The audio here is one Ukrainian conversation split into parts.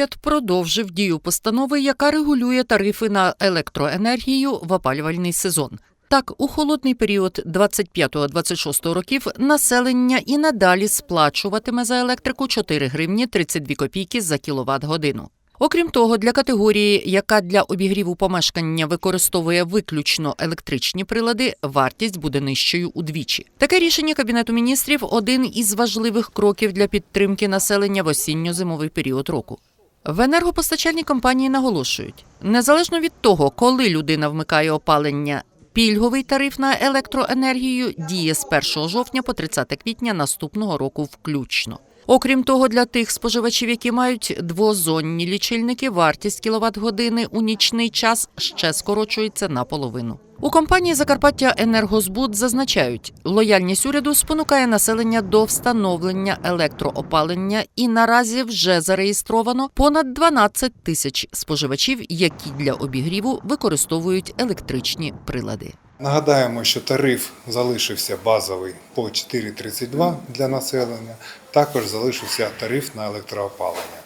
уряд продовжив дію постанови, яка регулює тарифи на електроенергію в опалювальний сезон. Так, у холодний період 25-26 років населення і надалі сплачуватиме за електрику 4 гривні 32 копійки за кіловат годину. Окрім того, для категорії, яка для обігріву помешкання використовує виключно електричні прилади, вартість буде нижчою удвічі. Таке рішення Кабінету міністрів один із важливих кроків для підтримки населення в осінньо-зимовий період року. В енергопостачальній компанії наголошують, незалежно від того, коли людина вмикає опалення, пільговий тариф на електроенергію діє з 1 жовтня по 30 квітня наступного року включно. Окрім того, для тих споживачів, які мають двозонні лічильники, вартість кіловат-години у нічний час ще скорочується наполовину. У компанії Закарпаття Енергозбуд зазначають, лояльність уряду спонукає населення до встановлення електроопалення, і наразі вже зареєстровано понад 12 тисяч споживачів, які для обігріву використовують електричні прилади. Нагадаємо, що тариф залишився базовий по 4,32 для населення. Також залишився тариф на електроопалення.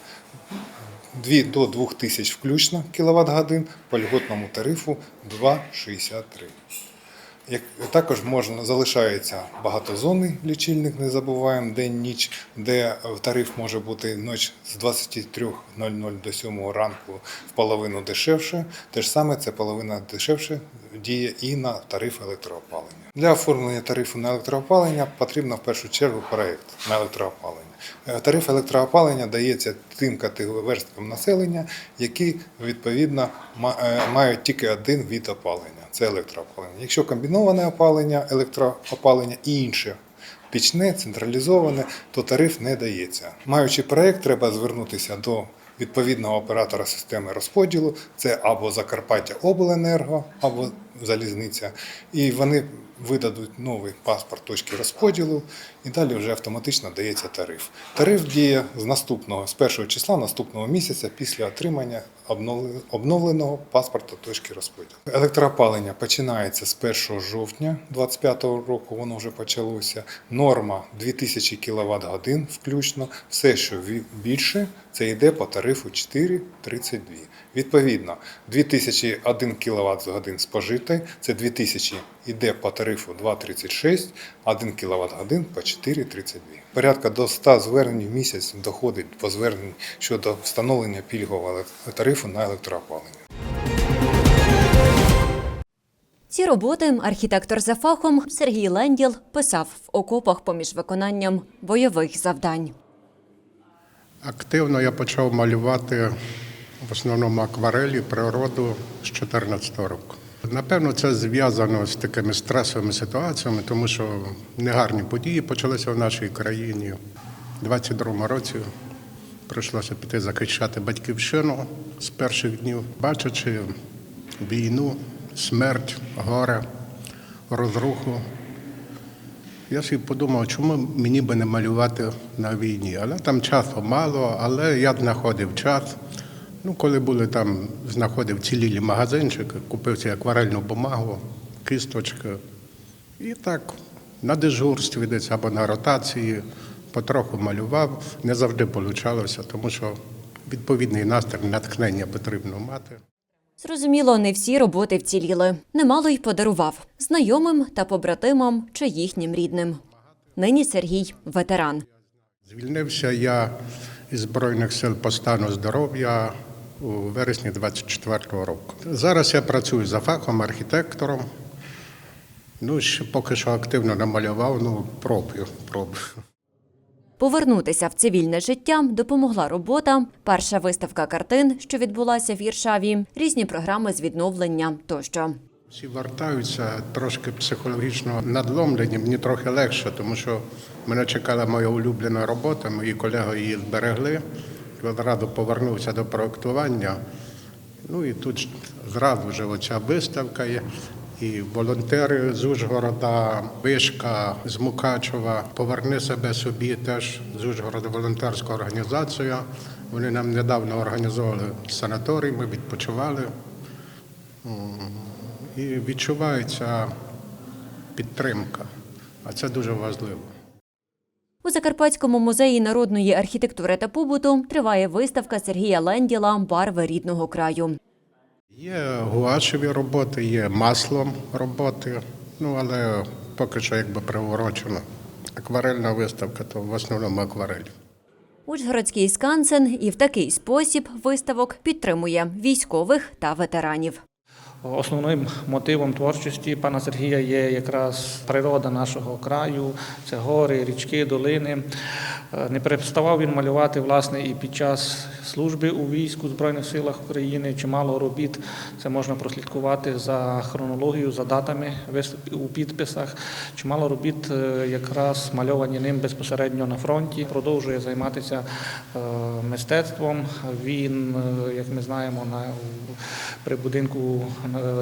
Дві- До 2 тисяч включно кВт годин, по льготному тарифу 2,63. Як також можна залишається багатозонний лічильник, не забуваємо день-ніч, де тариф може бути ніч з 23.00 до 7 ранку в половину дешевше. Те ж саме це половина дешевше діє і на тариф електроопалення. Для оформлення тарифу на електроопалення потрібно в першу чергу проєкт на електроопалення. Е, Тариф електроопалення дається тим категоріям населення, які відповідно е, мають тільки один від опалення це електроопалення. Якщо комбіноване опалення, електроопалення і інше пічне, централізоване, то тариф не дається. Маючи проєкт, треба звернутися до відповідного оператора системи розподілу, це або Закарпаття Обленерго, або Залізниця, і вони видадуть новий паспорт точки розподілу, і далі вже автоматично дається тариф. Тариф діє з наступного, з першого числа наступного місяця після отримання обновленого паспорта точки розподілу. Електроопалення починається з 1 жовтня 2025 року, воно вже почалося. Норма 2000 кВт годин включно. Все, що більше, це йде по тарифу 4,32. Відповідно, 2001 кВт годин спожитий, це 2000 йде по тарифу 2,36, 1 кВт годин по 4,32. Порядка до 100 звернень в місяць доходить по звернень щодо встановлення пільгового тарифу на електроопалення. Ці роботи архітектор за фахом Сергій Ленділ писав в окопах поміж виконанням бойових завдань. Активно я почав малювати в основному акварелі природу з 2014 року. Напевно, це зв'язано з такими стресовими ситуаціями, тому що негарні події почалися в нашій країні. У 22-му році прийшлося піти захищати батьківщину з перших днів, бачачи війну, смерть, горе, розруху. Я собі подумав, чому мені би не малювати на війні. Але там часу мало, але я знаходив час. Ну, коли були там, знаходив цілілі магазинчики, купив цю акварельну бумагу, кисточки. І так на дежурстві десь або на ротації потроху малював. Не завжди вийшло, тому що відповідний настрій, натхнення потрібно мати. Зрозуміло, не всі роботи вціліли. Немало й подарував знайомим та побратимам чи їхнім рідним. Нині Сергій ветеран. Звільнився я із Збройних сил по стану здоров'я у вересні 24-го року. Зараз я працюю за фахом архітектором. Ну, ще поки що активно намалював, ну, пробую, пробую. Повернутися в цивільне життя допомогла робота, перша виставка картин, що відбулася в Віршаві, різні програми з відновлення тощо. Всі вертаються трошки психологічно надломлені, мені трохи легше, тому що мене чекала моя улюблена робота, мої колеги її зберегли. Одразу повернувся до проектування. Ну і тут зразу вже оця виставка є. І волонтери з Ужгорода, Вишка з Мукачева, поверни себе собі теж з Ужгорода волонтерська організація. Вони нам недавно організовували санаторій, ми відпочивали. І відчувається підтримка, а це дуже важливо. У Закарпатському музеї народної архітектури та побуту триває виставка Сергія Ленділа Барви рідного краю. Є гуашеві роботи, є маслом роботи, ну але поки що якби приурочено. Акварельна виставка, то в основному акварель. Ужгородський скансен і в такий спосіб виставок підтримує військових та ветеранів. Основним мотивом творчості пана Сергія є якраз природа нашого краю, це гори, річки, долини. Е, Не переставав він малювати власне і під час служби у війську Збройних силах України. Чимало робіт це можна прослідкувати за хронологією, за датами у підписах. Чимало робіт е, якраз мальовані ним безпосередньо на фронті. Продовжує займатися е, мистецтвом. Він, як ми знаємо, на при будинку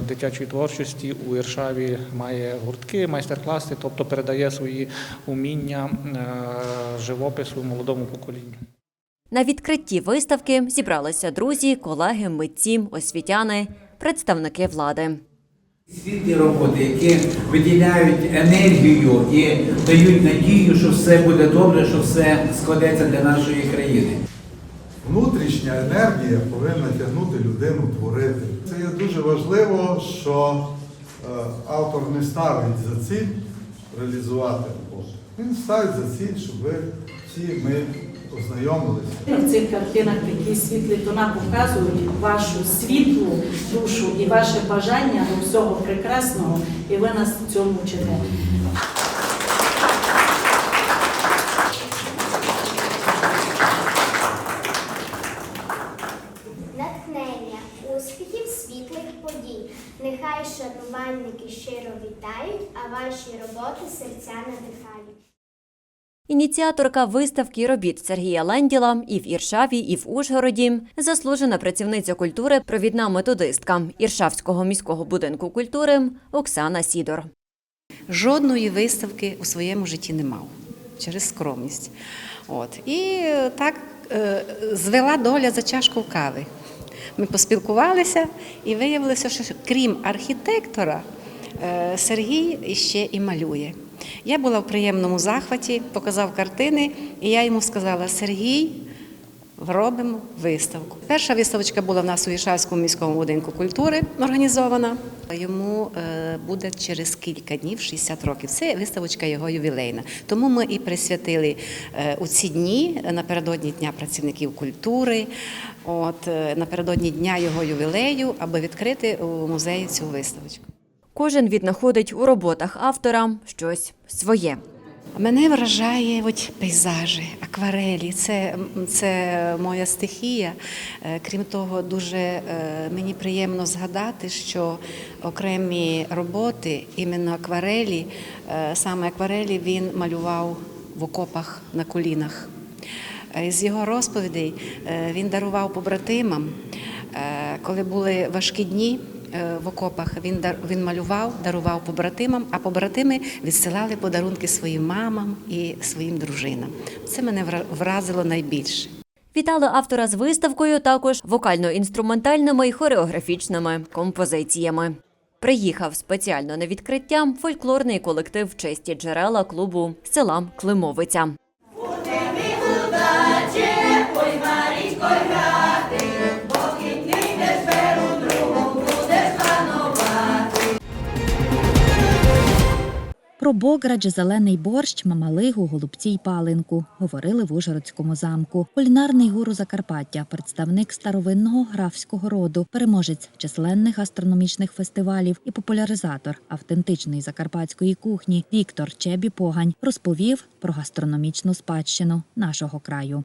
дитячої творчості у Іршаві має гуртки, майстер-класи, тобто передає свої уміння е, живопису молодому поколінню. На відкритті виставки зібралися друзі, колеги, митці, освітяни, представники влади. Світлі роботи, які виділяють енергію і дають надію, що все буде добре, що все складеться для нашої країни. Внутрішня енергія повинна тягнути людину творити. Це є дуже важливо, що е, автор не ставить за ціль реалізувати роботу. Він ставить за ціль, щоб ви всі ми ознайомилися. В цих картинах такі світлі тона показують вашу світлу душу і ваше бажання до всього прекрасного, і ви нас цьому вчите. натхнення, успіхів, світлих подій. Нехай шанувальники щиро вітають, а ваші роботи серця надихають. Ініціаторка виставки робіт Сергія Ленділа і в Іршаві, і в Ужгороді заслужена працівниця культури, провідна методистка Іршавського міського будинку культури Оксана Сідор. жодної виставки у своєму житті не мав через скромність. От. І так е, звела доля за чашку кави. Ми поспілкувалися і виявилося, що крім архітектора, е, Сергій ще і малює. Я була в приємному захваті, показав картини, і я йому сказала: Сергій, робимо виставку. Перша виставочка була в нас у Іршавському міському будинку культури організована. Йому е, буде через кілька днів 60 років. Це виставочка його ювілейна. Тому ми і присвятили е, у ці дні напередодні Дня працівників культури, от е, напередодні дня його ювілею, аби відкрити у музеї цю виставочку. Кожен віднаходить у роботах автора щось своє. Мене вражає от пейзажі, акварелі. Це, це моя стихія. Е, Крім того, дуже е, мені приємно згадати, що окремі роботи, іменно акварелі, е, саме акварелі він малював в окопах на колінах. З його розповідей він дарував побратимам, коли були важкі дні в окопах, він, дар- він малював, дарував побратимам, а побратими відсилали подарунки своїм мамам і своїм дружинам. Це мене вра- вразило найбільше. Вітали автора з виставкою також вокально-інструментальними і хореографічними композиціями. Приїхав спеціально на відкриття фольклорний колектив честі джерела клубу села Климовиця. Про бограч, зелений борщ, мамалигу, голубці й палинку говорили в Ужгородському замку. Кулінарний гуру Закарпаття, представник старовинного графського роду, переможець численних гастрономічних фестивалів і популяризатор автентичної закарпатської кухні Віктор Чебі Погань розповів про гастрономічну спадщину нашого краю.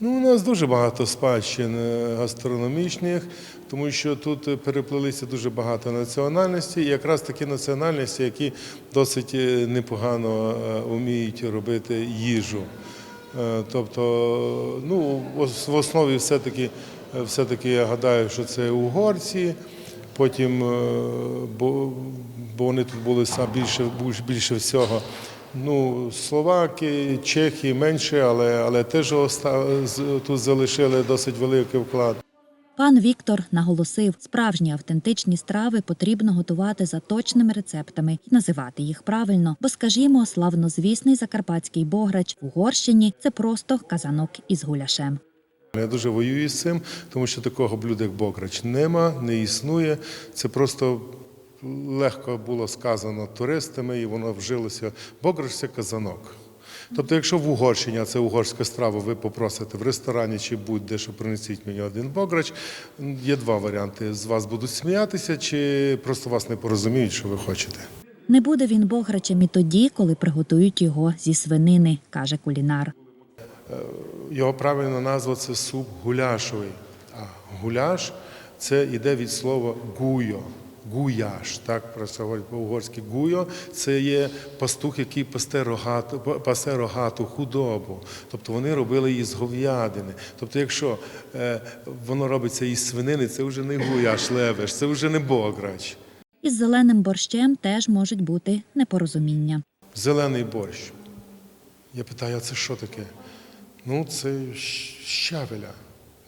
Ну, у нас дуже багато спадщин е, гастрономічних, тому що тут е, переплилися дуже багато національностей, якраз такі національності, які досить е, непогано вміють робити їжу. Тобто, ну, в основі все-таки, все-таки я гадаю, що це угорці, потім, бо, бо вони тут були більше, більше всього. Ну, словаки, чехи менше, але, але теж оста- з- тут залишили досить великий вклад. Пан Віктор наголосив, справжні автентичні страви потрібно готувати за точними рецептами і називати їх правильно. Бо, скажімо, славнозвісний закарпатський бограч в Угорщині це просто казанок із гуляшем. Я дуже воюю з цим, тому що такого блюда, як бограч, нема, не існує. Це просто легко було сказано туристами, і воно вжилося. Бограч це казанок. Тобто, якщо в Угорщині, а це угорська страва, ви попросите в ресторані чи будь-де, що принесіть мені один бограч, є два варіанти: з вас будуть сміятися, чи просто вас не порозуміють, що ви хочете. Не буде він бограчем і тоді, коли приготують його зі свинини, каже кулінар. Його правильна назва це суп гуляшовий. А гуляш це йде від слова гуйо. Гуяш, так говорять по-угорськи. Гуйо це є пастух, який пасте рогату, пасе рогату худобу. Тобто вони робили її з говядини. Тобто, якщо е, воно робиться із свинини, це вже не гуяш левеш, це вже не бограч. Із зеленим борщем теж можуть бути непорозуміння. Зелений борщ. Я питаю, а це що таке? Ну, це щавеля.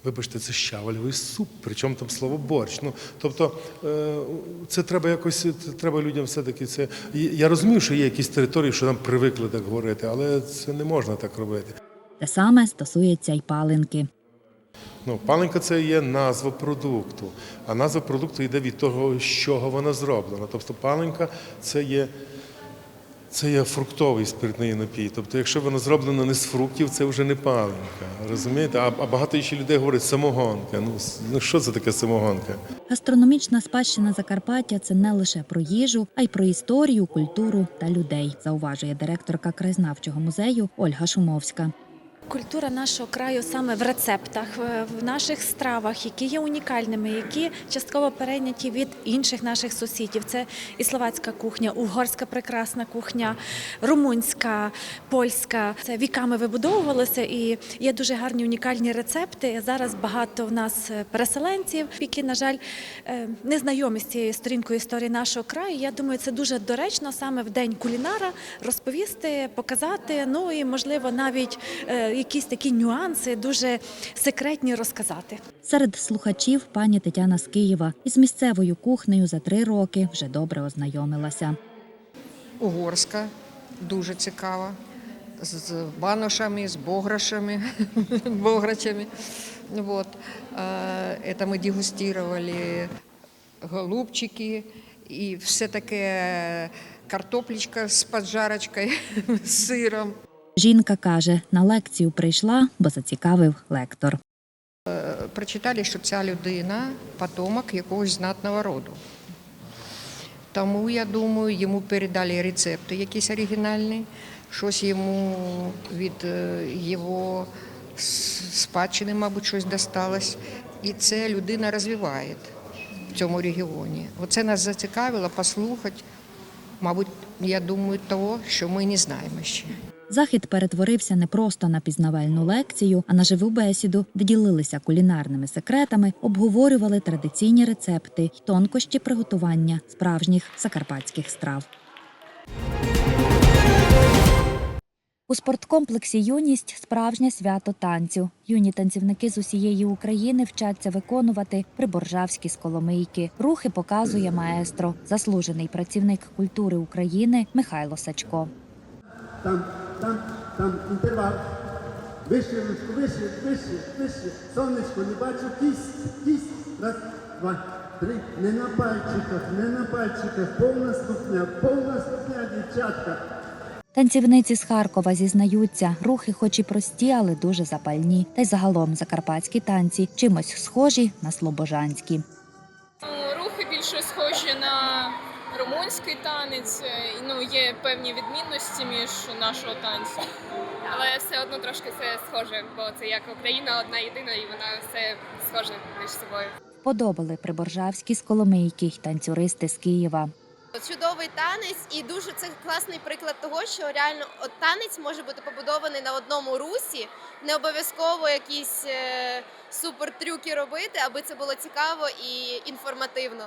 Вибачте, це щавельовий суп, причому там слово борщ. Ну, тобто, е, це треба якось, це треба людям все-таки це. Я розумію, що є якісь території, що нам привикли так говорити, але це не можна так робити. Те саме стосується й паленки. Ну, паленка це є назва продукту, а назва продукту йде від того, з чого вона зроблена. Тобто паленка це є, це є фруктовий спиртний напій. Тобто, якщо вона зроблена не з фруктів, це вже не паленка. Розумієте? А, а багато ще людей говорять самогонка. Ну, ну що це таке самогонка? Гастрономічна спадщина Закарпаття це не лише про їжу, а й про історію, культуру та людей, зауважує директорка краєзнавчого музею Ольга Шумовська. Культура нашого краю саме в рецептах, в- наших стравах, які є унікальними, які частково перейняті від інших наших сусідів. Це і словацька кухня, угорська прекрасна кухня, румунська, польська. Це віками вибудовувалося і є дуже гарні унікальні рецепти. Зараз багато в нас е, переселенців, які, на жаль, е, не знайомі з цією сторінкою історії нашого краю. Я думаю, це дуже доречно саме в день кулінара розповісти, показати. Ну і можливо навіть е, якісь такі нюанси дуже секретні розказати. Серед слухачів пані Тетяна з Києва із місцевою кухнею за три роки вже добре ознайомилася. Угорська, дуже цікава. З баношами, з бограшами, бограчами. Вот. Это ми дегустировали голубчики і все таке картоплечка з поджарочкою, з сиром. Жінка каже, на лекцію прийшла, бо зацікавив лектор. Прочитали, що ця людина потомок якогось знатного роду. Тому, я думаю, йому передали рецепти якісь оригінальні, щось йому від е, його спадщини, мабуть, щось досталось. І це людина розвиває в цьому регіоні. Оце нас зацікавило послухати, мабуть, я думаю, того, що ми не знаємо ще. Захід перетворився не просто на пізнавальну лекцію, а на живу бесіду, де ділилися кулінарними секретами, обговорювали традиційні рецепти й тонкощі приготування справжніх закарпатських страв. У спорткомплексі Юність справжнє свято танцю. Юні танцівники з усієї України вчаться виконувати приборжавські сколомийки. Рухи показує маестро, заслужений працівник культури України Михайло Сачко. Там, там, там інтервал. Вище, ручку, вище, вище, вище. Сонечко, не бачу кість, кість. Раз, два, три. Не на пальчиках, не на пальчиках. Повна ступня, повна ступня, дівчатка. Танцівниці з Харкова зізнаються, рухи, хоч і прості, але дуже запальні. Та й загалом закарпатські танці чимось схожі на слобожанські. Рухи більше схожі на румунський танець. е, Ну, є певні відмінності між нашого танцю. Але все одно трошки це схоже, бо це як Україна одна єдина, і вона все схоже між собою. Подобали приборжавські сколомийки й танцюристи з Києва. Чудовий танець, і дуже це класний приклад того, що реально от танець може бути побудований на одному русі, не обов'язково якісь е, супер трюки робити, аби це було цікаво і інформативно.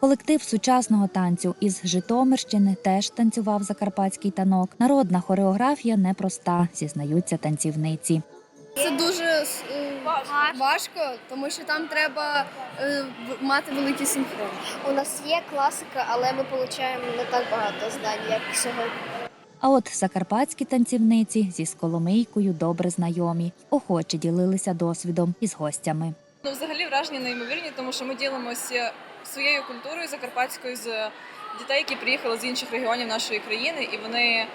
Колектив сучасного танцю із Житомирщини теж танцював закарпатський танок. Народна хореографія непроста, зізнаються танцівниці. Це дуже е, Важко, тому що там треба е, в- мати великий синхрон. У нас є класика, але ми отримуємо не так багато знань, як сьогодні. А от закарпатські танцівниці зі Сколомийкою добре знайомі, охоче ділилися досвідом із гостями. Ну, взагалі враження неймовірні, тому що ми ділимося своєю культурою закарпатською з дітей, які приїхали з інших регіонів нашої країни, і вони.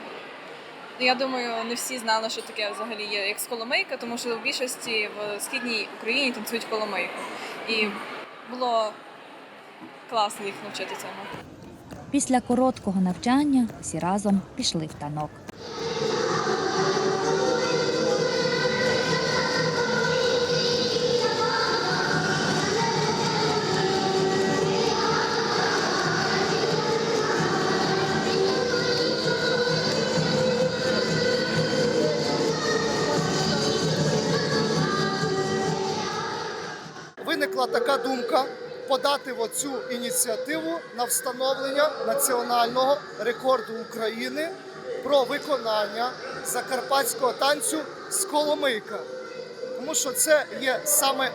ну, Я думаю, не всі знали, що таке взагалі є як сколомийка, тому що в більшості в східній Україні танцюють коломийку. І було класно їх навчити цьому. Після короткого навчання всі разом пішли в танок. Подати в оцю ініціативу на встановлення національного рекорду України про виконання закарпатського танцю «Сколомийка». Тому що це є саме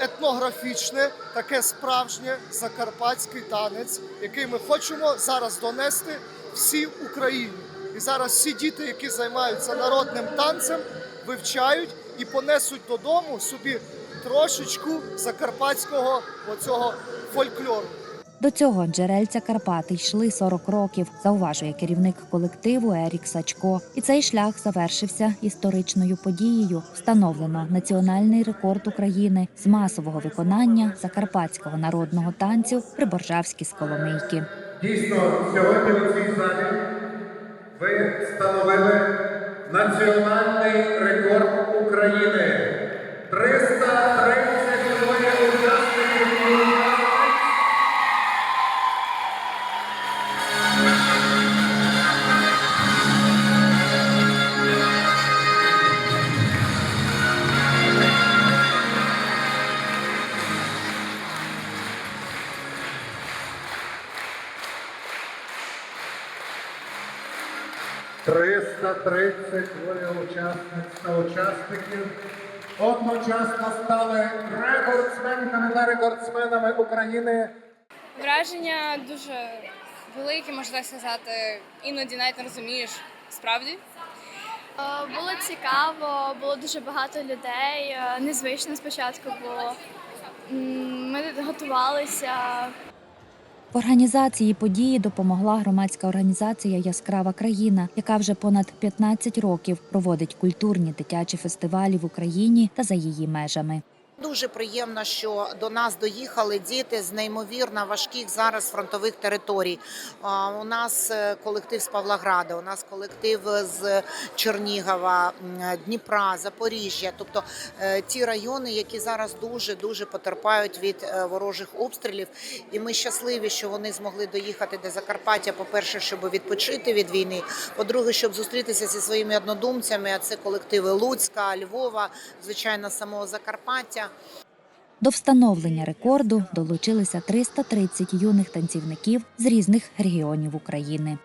етнографічне, таке справжнє закарпатський танець, який ми хочемо зараз донести всій Україні. І зараз всі діти, які займаються народним танцем, вивчають і понесуть додому собі трошечку закарпатського оцього фольклору. До цього джерельця Карпати йшли 40 років, зауважує керівник колективу Ерік Сачко. І цей шлях завершився історичною подією. Встановлено національний рекорд України з масового виконання закарпатського народного танцю Приборжавські сколомийки. Дійсно, сьогодні у цій залі ви встановили національний рекорд України. 332 учасників і учасниць. Триста тридцять учасниць та учасників одночасно стали рекордсменками та рекордсменами України. Враження дуже великі, можна так сказати. Іноді навіть не розумієш справді. Було цікаво, було дуже багато людей. е, Незвично спочатку було. Ми готувалися. В організації події допомогла громадська організація Яскрава країна, яка вже понад 15 років проводить культурні дитячі фестивалі в Україні та за її межами. Дуже приємно, що до нас доїхали діти з неймовірно важких зараз фронтових територій. У нас е, колектив з Павлограда, у нас колектив з Чернігова, Дніпра, Запоріжжя. Тобто е, ті райони, які зараз дуже дуже потерпають від е, ворожих обстрілів. І ми щасливі, що вони змогли доїхати до Закарпаття. По перше, щоб відпочити від війни. По-друге, щоб зустрітися зі своїми однодумцями. А це колективи Луцька, Львова, звичайно, самого Закарпаття. До встановлення рекорду долучилися 330 юних танцівників з різних регіонів України.